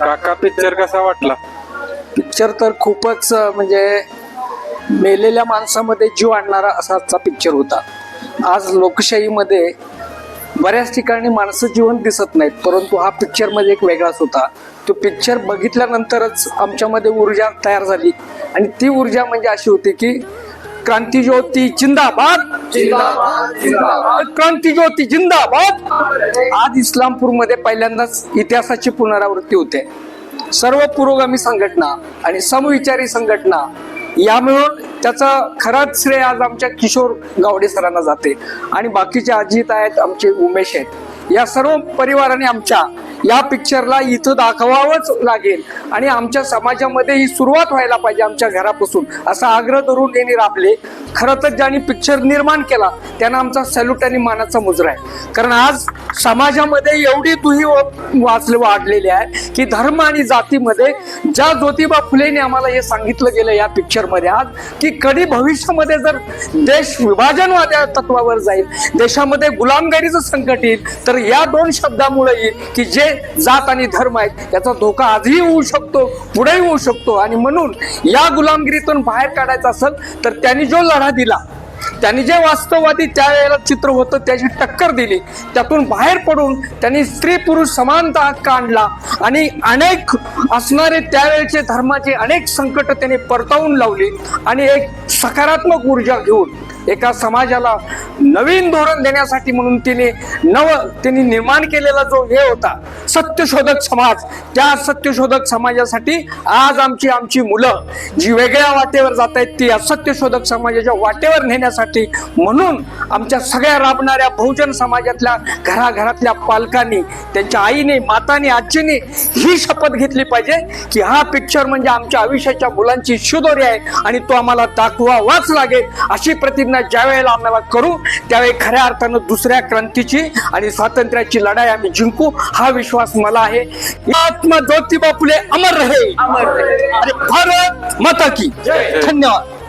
काका पिक्चर कसा वाटला? पिक्चर तर खूपच म्हणजे मेलेल्या माणसामध्ये जीव आणणारा असा पिक्चर होता. आज लोकशाहीमध्ये बऱ्याच ठिकाणी माणसं जीवन दिसत नाहीत परंतु हा पिक्चरमध्ये एक वेगळाच होता. तो पिक्चर बघितल्यानंतरच आमच्यामध्ये ऊर्जा तयार झाली. आणि ती ऊर्जा म्हणजे अशी होती की क्रांती ज्योती जिंदाबाद. क्रांती ज्योती जिंदाबाद. आज इस्लामपूरमध्ये पहिल्यांदाच इतिहासाची पुनरावृत्ती होते. सर्व पुरोगामी संघटना आणि समविचारी संघटना या मिळून त्याचा खराच श्रेय आज आमच्या किशोर गावडे सरांना जाते. आणि बाकीचे अजित आहेत आमचे उमेश आहेत. या सर्व परिवाराने आमच्या या पिक्चरला इथं दाखवावंच लागेल. आणि आमच्या समाजामध्ये ही सुरुवात व्हायला पाहिजे आमच्या घरापासून असा आग्रह धरून त्यांनी राबले. खरं तर ज्यांनी पिक्चर निर्माण केला त्यांना आमचा सॅल्यूट आणि मानाचा मुजरा आहे. कारण आज समाजामध्ये एवढी दुही वाचले वाढलेली आहे की धर्म आणि जातीमध्ये ज्या ज्योतिबा फुलेने आम्हाला हे सांगितलं गेलं या पिक्चरमध्ये आज की कधी भविष्यामध्ये जर देश विभाजनवाद्या तत्वावर जाईल देशामध्ये गुलामगिरीचं संकट येईल तर या दोन शब्दामुळे येईल की जे जात आणि धर्म आहेत याचा धोका आजही होऊ शकतो पुढेही होऊ शकतो. आणि म्हणून या गुलामगिरीतून बाहेर काढायचं असेल तर त्यांनी जो लढा दिला त्यांनी जे वास्तववादी त्यावेळेला चित्र होतं त्याची टक्कर दिली. त्यातून बाहेर पडून त्यांनी स्त्री पुरुष समानता हक्क आणला. आणि अनेक असणारे त्यावेळेचे धर्माचे अनेक संकट त्यांनी परतावून लावली. आणि एक सकारात्मक ऊर्जा घेऊन एका समाजाला नवीन धोरण देण्यासाठी म्हणून तिने नव तिने निर्माण केलेला जो हे होता सत्यशोधक समाज त्या सत्यशोधक समाजासाठी आज आमची आमची मुलं जी वेगळ्या वाटेवर जात आहेत ती या सत्यशोधक समाजाच्या वाटेवर नेण्यासाठी म्हणून आमच्या सगळ्या राबणाऱ्या बहुजन समाजातल्या घराघरातल्या पालकांनी त्यांच्या आईने माताने आजीने ही शपथ घेतली पाहिजे की हा पिक्चर म्हणजे आमच्या आयुष्याच्या मुलांची शिदोरी आहे आणि तो आम्हाला दाखवावाच लागेल अशी प्रतिज्ञा ज्या वेळेला आम्हाला करू त्यावेळी खऱ्या अर्थानं दुसऱ्या क्रांतीची आणि स्वातंत्र्याची लढाई आम्ही जिंकू हा विश्वास मला आहे. महात्मा ज्योतिबा फुले अमर रहे. अमर रहे. आणि भारत माता की. धन्यवाद.